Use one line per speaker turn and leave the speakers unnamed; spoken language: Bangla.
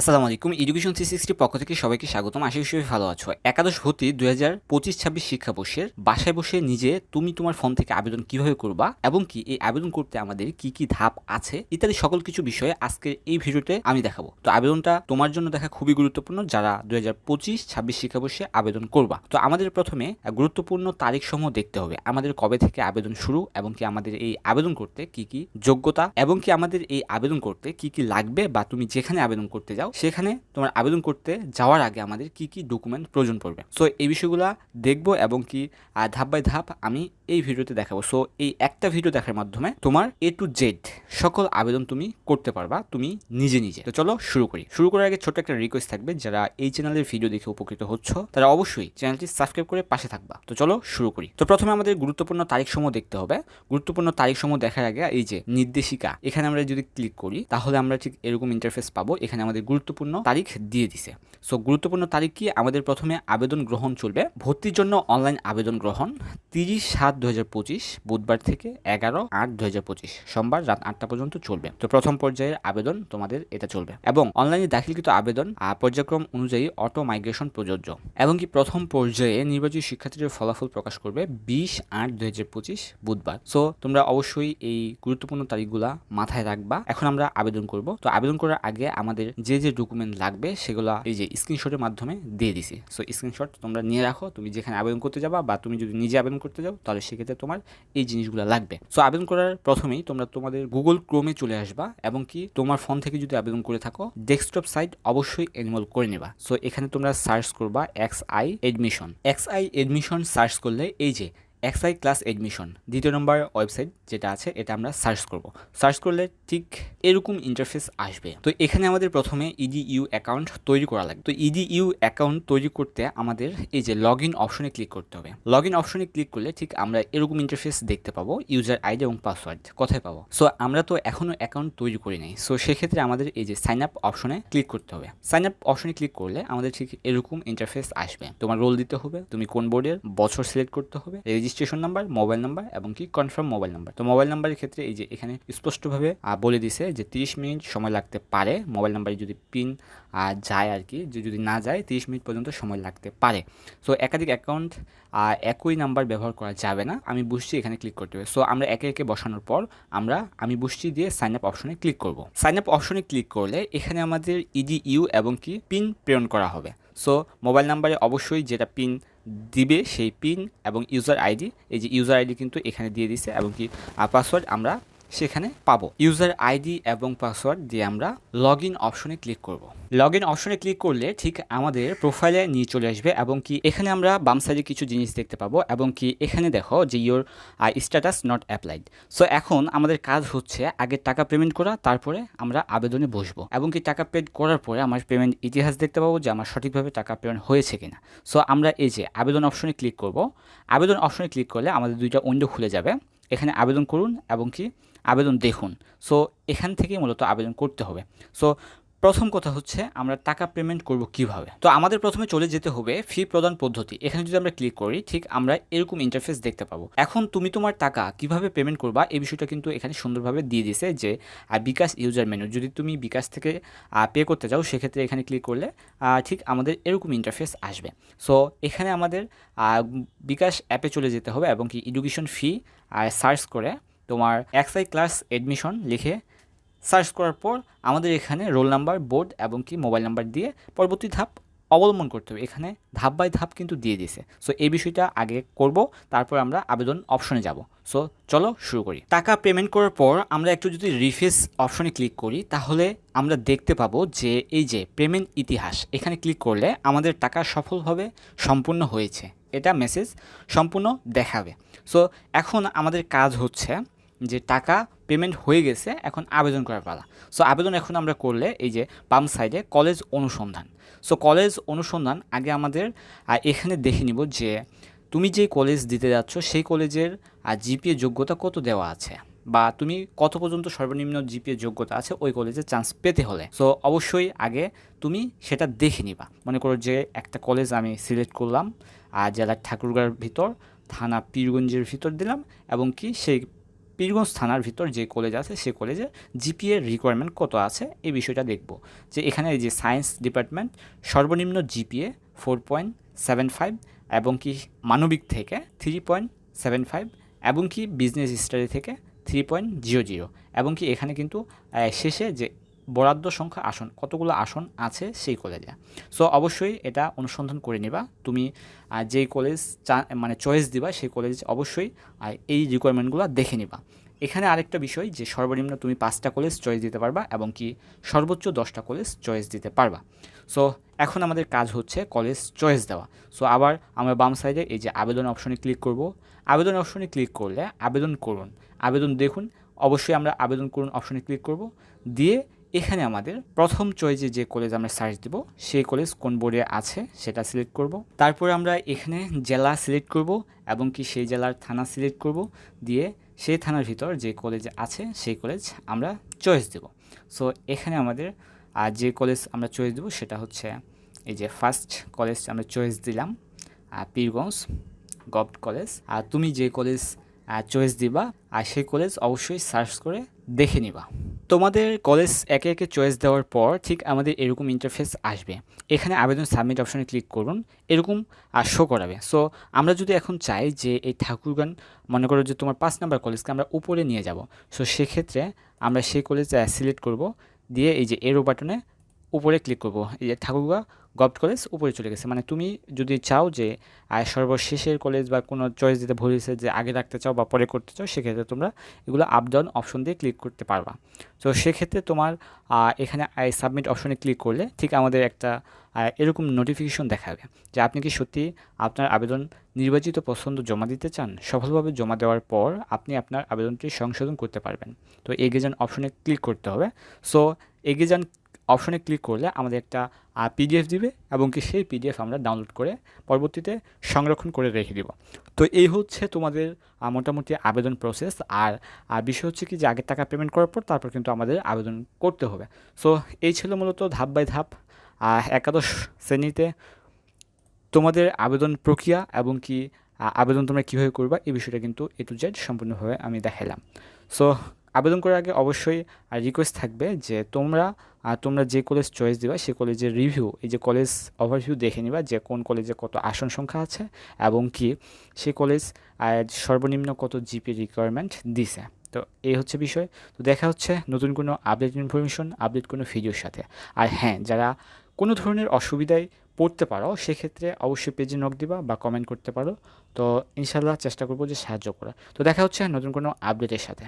আসসালামু আলাইকুম। এডুকেশন থ্রি সিক্সটির পক্ষ থেকে সবাইকে স্বাগতম। আশা করি ভালো আছো। একাদশ ভর্তি দুই হাজার পঁচিশ ছাব্বিশ শিক্ষাবর্ষের বাসায় বসে নিজে তুমি তোমার ফোন থেকে আবেদন কীভাবে করবা এবং কি এই আবেদন করতে আমাদের কি কি ধাপ আছে ইত্যাদি সকল কিছু বিষয়ে আজকে এই ভিডিওতে আমি দেখাবো। তো আবেদনটা তোমার জন্য দেখা খুবই গুরুত্বপূর্ণ যারা দুই হাজার পঁচিশ ছাব্বিশ শিক্ষাবর্ষে আবেদন করবা। তো আমাদের প্রথমে গুরুত্বপূর্ণ তারিখ সমূহ দেখতে হবে। আমাদের কবে থেকে আবেদন শুরু এবং কি আমাদের এই আবেদন করতে কি কি যোগ্যতা এবং কি আমাদের এই আবেদন করতে কি কি লাগবে বা তুমি যেখানে আবেদন করতে যাও সেখানে তোমার আবেদন করতে যাওয়ার আগে আমাদের কি কি ডকুমেন্ট প্রয়োজন পড়বে। সো এই বিষয়গুলো দেখব এবং কি ধাপ বাই ধাপ আমি এই ভিডিওতে দেখাবো। সো এই একটা ভিডিও দেখার মাধ্যমে তোমার এ টু জেড সকল আবেদন তুমি করতে পারবা, তুমি নিজে নিজে। তো চলো শুরু করি। শুরু করার আগে ছোট্ট একটা রিকোয়েস্ট থাকবে, যারা এই চ্যানেলের ভিডিও দেখে উপকৃত হচ্ছ, তারা অবশ্যই চ্যানেলটি সাবস্ক্রাইব করে পাশে থাকবা। তো চলো শুরু করি। তো প্রথমে আমাদের গুরুত্বপূর্ণ তারিখ সমূহ দেখতে হবে। গুরুত্বপূর্ণ তারিখ সমূহ দেখার আগে এই যে নির্দেশিকা, এখানে আমরা যদি ক্লিক করি, তাহলে আমরা ঠিক এরকম ইন্টারফেস পাবো। এখানে আমাদের গুরুত্বপূর্ণ তারিখ দিয়ে দিছে। সো গুরুত্বপূর্ণ তারিখ কি? আমাদের প্রথমে আবেদন গ্রহণ চলবে। ভর্তির জন্য অনলাইন আবেদন গ্রহণ তিরিশ সাত দু হাজার পঁচিশ, বুধবার থেকে এগারো আট দু হাজার পঁচিশ, সোমবার রাত আটটা পর্যন্ত চলবে। তো প্রথম পর্যায়ের আবেদন তোমাদের এটা চলবে। এবং অনলাইনে দাখিলকৃত আবেদন পর্যায়ক্রম অনুযায়ী অটো মাইগ্রেশন প্রযোজ্য। এবং কি প্রথম পর্যায়ে নির্বাচিত শিক্ষার্থীদের ফলাফল প্রকাশ করবে বিশ আট দুই হাজার পঁচিশ, বুধবার। সো তোমরা অবশ্যই এই গুরুত্বপূর্ণ তারিখগুলা মাথায় রাখবা। এখন আমরা আবেদন করব। তো আবেদন করার আগে আমাদের যে যে ডকুমেন্ট লাগবে, সেগুলো এই যে স্ক্রিনশটের মাধ্যমে দিয়ে দিছি। সো স্ক্রিনশট তোমরা নিয়ে রাখো, তুমি যেখানে আবেদন করতে যাবা বা তুমি যদি নিজে আবেদন করতে যাও, তাহলে সেক্ষেত্রে তোমার এই জিনিসগুলো লাগবে। সো আবেদন করার প্রথমেই তোমরা তোমাদের গুগল ক্রোমে চলে আসবা এবং কি তোমার ফোন থেকে যদি আবেদন করে থাকো ডেস্কটপ সাইট অবশ্যই এনরোল করে নেবা। সো এখানে তোমরা সার্চ করবা X I admission X I admission search করলে এই যে এক্সআই ক্লাস এডমিশন দ্বিতীয় নম্বর ওয়েবসাইট যেটা আছে, এটা আমরা সার্চ করব। সার্চ করলে ঠিক এরকম ইন্টারফেস আসবে। তো এখানে আমাদের প্রথমে ইডি ইউ অ্যাকাউন্ট তৈরি করা লাগবে। তো ইডি ইউ অ্যাকাউন্ট তৈরি করতে আমাদের এই যে লগ ইন অপশনে ক্লিক করতে হবে। লগ ইন অপশনে ক্লিক করলে ঠিক আমরা এরকম ইন্টারফেস দেখতে পাবো ইউজার আইডি এবং পাসওয়ার্ড কোথায় পাবো। সো আমরা তো এখনও অ্যাকাউন্ট তৈরি করি নাই। সো সেক্ষেত্রে আমাদের এই যে সাইন আপ অপশনে ক্লিক করতে হবে। সাইন আপ অপশনে ক্লিক করলে আমাদের ঠিক এরকম ইন্টারফেস আসবে। তোমার রোল দিতে হবে, তুমি কোন বোর্ডের বছর সিলেক্ট করতে হবে রেজিস্ট্রেশন নাম্বার মোবাইল নাম্বার এবং কি কনফার্ম মোবাইল নাম্বার তো মোবাইল নাম্বারের ক্ষেত্রে এই যে এখানে স্পষ্টভাবে বলে দিছে যে তিরিশ মিনিট সময় লাগতে পারে। মোবাইল নাম্বারে যদি পিন যায় আর কি, যে, যদি না যায়, তিরিশ মিনিট পর্যন্ত সময় লাগতে পারে। সো একাধিক অ্যাকাউন্ট একই নাম্বার ব্যবহার করা যাবে না। আমি বুঝছি এখানে ক্লিক করতে হবে। সো আমরা একে একে বসানোর পর আমরা, আমি বুঝছি দিয়ে সাইন আপ অপশনে ক্লিক করব। সাইন আপ অপশনে ক্লিক করলে এখানে আমাদের ইডি ইউ এবং কি পিন প্রেরণ করা হবে। সো মোবাইল নাম্বারে অবশ্যই যেটা পিন দিবে সেই পিন এবং ইউজার আইডি এই যে ইউজার আইডি কিন্তু এখানে দিয়ে দিছে এবং কি পাসওয়ার্ড আমরা সেখানে পাবো। ইউজার আইডি এবং পাসওয়ার্ড দিয়ে আমরা লগ ইন অপশনে ক্লিক করব। লগ ইন অপশনে ক্লিক করলে ঠিক আমাদের প্রোফাইলে নিয়ে চলে আসবে এবং কি এখানে আমরা বাম সাইডে কিছু জিনিস দেখতে পাবো এবং কি এখানে দেখো যে your status not applied so এখন আমাদের কাজ হচ্ছে আগে টাকা পেমেন্ট করা, তারপরে আমরা আবেদনে বসবো। এবং কি টাকা পেড করার পরে আমার পেমেন্ট ইতিহাস দেখতে পাবো যে আমার সঠিকভাবে টাকা পেমেন্ট হয়েছে কিনা। সো আমরা এই যে আবেদন অপশনে ক্লিক করব। আবেদন অপশনে ক্লিক করলে আমাদের দুইটা উইন্ডো খুলে যাবে। এখানে আবেদন করুন এবং কি আবেদন দেখুন। সো এখান থেকেই মূলত আবেদন করতে হবে। সো প্রথম কথা হচ্ছে আমরা টাকা পেমেন্ট করব কীভাবে? তো আমাদের প্রথমে চলে যেতে হবে ফি প্রদান পদ্ধতি। এখানে যদি আমরা ক্লিক করি, ঠিক আমরা এরকম ইন্টারফেস দেখতে পাবো। এখন তুমি তোমার টাকা কীভাবে পেমেন্ট করবা, এই বিষয়টা কিন্তু এখানে সুন্দরভাবে দিয়ে দিছে যে বিকাশ ইউজার মেনু যদি তুমি বিকাশ থেকে পে করতে যাও সেক্ষেত্রে এখানে ক্লিক করলে ঠিক আমাদের এরকম ইন্টারফেস আসবে। সো এখানে আমাদের বিকাশ অ্যাপে চলে যেতে হবে এবং কি এডুকেশন ফি সার্চ করে তোমার এক্সআই ক্লাস এডমিশন লিখে সার্চ করার পর আমাদের এখানে রোল নাম্বার বোর্ড এবং কি মোবাইল নাম্বার দিয়ে পরবর্তী ধাপ অবলম্বন করতে হবে। এখানে ধাপ বাই ধাপ কিন্তু দিয়ে দিছে সো এই বিষয়টা আগে করব, তারপর আমরা আবেদন অপশনে যাব। সো চলো শুরু করি। টাকা পেমেন্ট করার পর আমরা একটু যদি রিফেস অপশনে ক্লিক করি, তাহলে আমরা দেখতে পাবো যে এই যে পেমেন্ট ইতিহাস, এখানে ক্লিক করলে আমাদের টাকা সফলভাবে সম্পূর্ণ হয়েছে। এটা মেসেজ সম্পূর্ণ দেখাবে। সো এখন আমাদের কাজ হচ্ছে যে টাকা পেমেন্ট হয়ে গেছে, এখন আবেদন করার পালা। সো আবেদন এখন আমরা করলে এই যে বাম সাইডে কলেজ অনুসন্ধান। সো কলেজ অনুসন্ধান আগে আমাদের এখানে দেখে নিব যে তুমি যে কলেজ দিতে যাচ্ছ, সেই কলেজের জিপিএ যোগ্যতা কত দেওয়া আছে? বা তুমি কত পর্যন্ত সর্বনিম্ন জিপিএ যোগ্যতা আছে ওই কলেজে চান্স পেতে হলে? সো অবশ্যই আগে তুমি সেটা দেখে নিবা। মনে করো যে একটা কলেজ আমি সিলেক্ট করলাম আর জেলার ঠাকুরগাঁর ভিতর, থানা পীরগঞ্জের ভিতর দিলাম এবং কি সেই পীরগঞ্জ থানার ভিতর যে কলেজ আছে সে কলেজে জিপিএর রিকোয়ারমেন্ট কত আছে? এই বিষয়টা দেখব। যে এখানে যে সায়েন্স ডিপার্টমেন্ট সর্বনিম্ন GPA four point seven five এবং কি মানবিক থেকে থ্রি পয়েন্ট সেভেন ফাইভ এবং কি বিজনেস স্টাডি থেকে থ্রি পয়েন্ট জিরো জিরো এবং কি এখানে কিন্তু শেষে যে বরাদ্দ সংখ্যা আসন, কতগুলো আসন আছে সেই কলেজে সো অবশ্যই এটা অনুসন্ধান করে নেবা। তুমি যেই কলেজ চা মানে চয়েস দিবা, সেই কলেজ অবশ্যই এই রিকোয়ারমেন্টগুলো দেখে নিবা। এখানে আরেকটা বিষয় যে সর্বনিম্ন তুমি পাঁচটা কলেজ চয়েস দিতে পারবা এবং কি সর্বোচ্চ দশটা কলেজ চয়েস দিতে পারবা। সো এখন আমাদের কাজ হচ্ছে কলেজ চয়েস দেওয়া। সো আবার আমরা বাম সাইডে এই যে আবেদন অপশনে ক্লিক করব। আবেদন অপশনে ক্লিক করলে আবেদন করুন। আবেদন দেখুন, অবশ্যই আমরা আবেদন করুন অপশনে ক্লিক করব। দিয়ে এখানে আমাদের প্রথম চয়েসে যে কলেজ আমরা সার্চ দেব, সেই কলেজ কোন বোর্ডে আছে সেটা সিলেক্ট করব। তারপরে আমরা এখানে জেলা সিলেক্ট করব এবং কি সেই জেলার থানা সিলেক্ট করব। দিয়ে সেই থানার ভিতর যে কলেজ আছে, সেই কলেজ আমরা চয়েস দেব। সো এখানে আমাদের আর যে কলেজ আমরা চয়েস দেবো সেটা হচ্ছে এই যে ফার্স্ট কলেজ আমরা চয়েস দিলাম পীরগঞ্জ গভ কলেজ। আর তুমি যে কলেজ চয়েস দিবা, আর সেই কলেজ অবশ্যই সার্চ করে দেখে নিবা। তোমাদের কলেজ একে একে চয়েস দেওয়ার পর ঠিক আমাদের এরকম ইন্টারফেস আসবে। এখানে আবেদন সাবমিট অপশনে ক্লিক করুন, এরকম শো করাবে। সো আমরা যদি এখন চাই যে এই ঠাকুরগান, মনে করো যে তোমার পাঁচ নাম্বার কলেজকে আমরা উপরে নিয়ে যাব। সো সেক্ষেত্রে আমরা সেই কলেজ সিলেক্ট করব, দিয়ে এই যে এরো বাটনে উপরে ক্লিক করব। এই যে ঠাকুরগা গভট কলেজ উপরে চলে গেছে। মানে তুমি যদি চাও যে সর্বশেষের কলেজ বা কোনো চয়েস দিতে ভুল হয়েছে যে, আগে রাখতে চাও বা পরে করতে চাও, সেক্ষেত্রে তোমরা এগুলো আপ ডাউন অপশন দিয়ে ক্লিক করতে পারবা। তো সেক্ষেত্রে তোমার এখানে সাবমিট অপশনে ক্লিক করলে ঠিক আমাদের একটা এরকম নোটিফিকেশন দেখাবে যে, আপনি কি সত্যি আপনার আবেদন নির্বাচিত পছন্দ জমা দিতে চান? সফলভাবে জমা দেওয়ার পর আপনি আপনার আবেদনটি সংশোধন করতে পারবেন। তো এগিয়ে যান অপশনে ক্লিক করতে হবে। সো এগিয়ে যান অপশনে ক্লিক করলে আমাদের একটা পিডিএফ দিবে এবং কি সেই পিডিএফ আমরা ডাউনলোড করে পরবর্তীতে সংরক্ষণ করে রেখে দিব। তো এই হচ্ছে তোমাদের মোটামুটি আবেদন প্রসেস আর বিষয় হচ্ছে কি যে আগের টাকা পেমেন্ট করার পর তারপর কিন্তু আমাদের আবেদন করতে হবে। সো এই ছিল মূলত ধাপ বাই ধাপ একাদশ শ্রেণীতে তোমাদের আবেদন প্রক্রিয়া এবং কি আবেদন তোমরা কীভাবে করবা এই বিষয়টা কিন্তু এ টু জেড সম্পূর্ণভাবে আমি দেখালাম সো আবেদন করার আগে অবশ্যই রিকোয়েস্ট থাকবে যে তোমরা আহ, তোমরা যে কলেজ চয়েস দিবা সেই কলেজের রিভিউ এই যে কলেজ ওভারভিউ দেখে নিবা যে কোন কলেজে কত আসন সংখ্যা আছে এবং কি সেই কলেজ সর্বনিম্ন কত জিপি রিকোয়ারমেন্ট দিছে। তো এই হচ্ছে বিষয়। তো দেখা হচ্ছে নতুন কোনো আপডেট ইনফরমেশন আপডেট কোনো ভিডিওর সাথে। আর হ্যাঁ যারা কোনো ধরনের অসুবিধায় পড়তে পারো সেক্ষেত্রে অবশ্যই পেজে নক দিবা বা কমেন্ট করতে পারো। তো ইনশাল্লাহ চেষ্টা করব যে সাহায্য করা তো দেখা হচ্ছে নতুন কোনো আপডেটের সাথে।